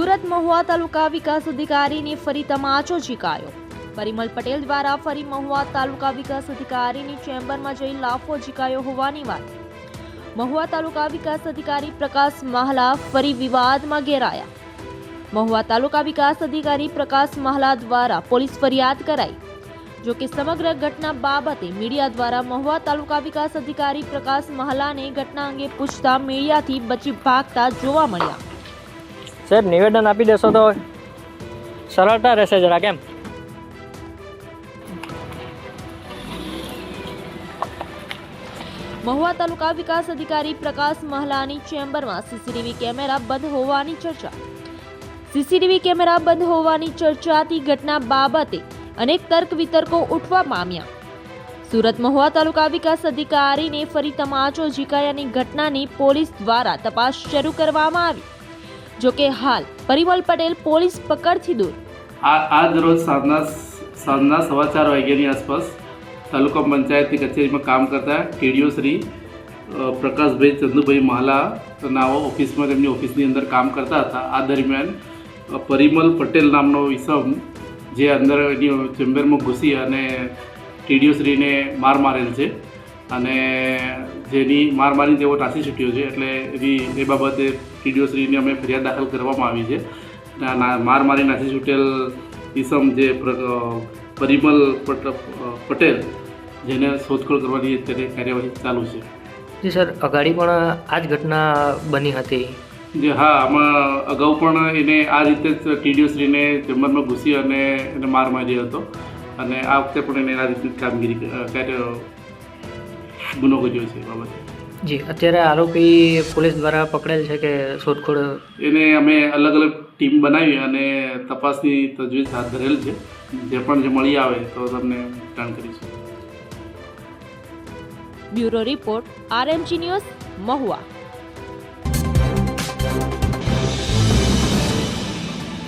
મહુવા તાલુકા વિકાસ અધિકારીને ફરી તમાચો ઝીકાયો પરિમલ પટેલ દ્વારા ફરી મહુવા તાલુકા વિકાસ અધિકારીની ચેમ્બરમાં જઈ લાફો ઝીકાયો હોવાની વાત. મહુવા તાલુકા વિકાસ અધિકારી પ્રકાશ મહાલા ફરી વિવાદમાં ઘેરાયા. મહુવા તાલુકા વિકાસ અધિકારી પ્રકાશ મહાલા દ્વારા પોલીસ ફરિયાદ કરાઈ. જો કે સમગ્ર ઘટના બાબતે મીડિયા દ્વારા મહુવા તાલુકા વિકાસ અધિકારી પ્રકાશ મહાલાને ઘટના અંગે પૂછતા મીડિયાથી બચી ભાગતા જોવા મળ્યા. સાહેબ, નિવેદન આપી દેશો તો સરળતા રહેશે જરા, કેમ? મહુવા તાલુકા વિકાસ અધિકારી પ્રકાશ મહલાની ચેમ્બરમાં સીસીટીવી કેમેરા બંધ હોવાની ચર્ચા. સીસીટીવી કેમેરા બંધ હોવાની ચર્ચાથી ઘટના બાબતે અનેક તર્ક વિતર્કો ઉઠવા પામ્યા. સુરત મહુવા તાલુકા વિકાસ અધિકારીને ફરી તમાચો ઝીકાયાની ઘટનાની પોલીસ દ્વારા તપાસ શરૂ કરવામાં આવી. જોકે હાલ પરિમલ પટેલ પોલીસ પકડથી દૂર. આ આજ રોજ સાંજના સાંજના સવા ચાર વાગ્યાની આસપાસ તાલુકા પંચાયતની કચેરીમાં કામ કરતા ટીડીઓ શ્રી પ્રકાશભાઈ ચંદુભાઈ મહાલા નાઓ ઓફિસમાં તેમની ઓફિસની અંદર કામ કરતા હતા. આ દરમિયાન પરિમલ પટેલ નામનો ઈસમ જે અંદર એની ચેમ્બરમાં ઘૂસી અને ટીડીઓ શ્રીને માર મારેલ છે. અને જેની માર મારીને તેઓ ટાંસી છૂટ્યો છે એટલે એની એ બાબતે ટીડીઓશ્રીની અમે ફરિયાદ દાખલ કરવામાં આવી છે. મારમારી નાસી છૂટેલ ઈસમ જે પરિમલ પટ પટેલ જેને શોધખોળ કરવાની અત્યારે કાર્યવાહી ચાલુ છે. જી સર અગાડી પણ આ જ ઘટના બની હતી? જે હા આમાં અગાઉ પણ એને આ રીતે જ ટીડીઓશ્રીને ચેમ્બરમાં ઘૂસી અને એને માર માર્યો હતો. અને આ વખતે પણ એને આ રીતની કામગીરી કાર્ય ગુનો કર્યો છે બાબતે? જી અત્યારે આરોપી પોલીસ દ્વારા પકડેલ છે કે શોધખોળ એને અમે અલગ અલગ ટીમ બનાવી અને તપાસની તજવીજ હાથ ધરેલ છે. જે પણ જે મળી આવે તો તમને જાણ કરીશું. Bureau report RMG news Mahuva.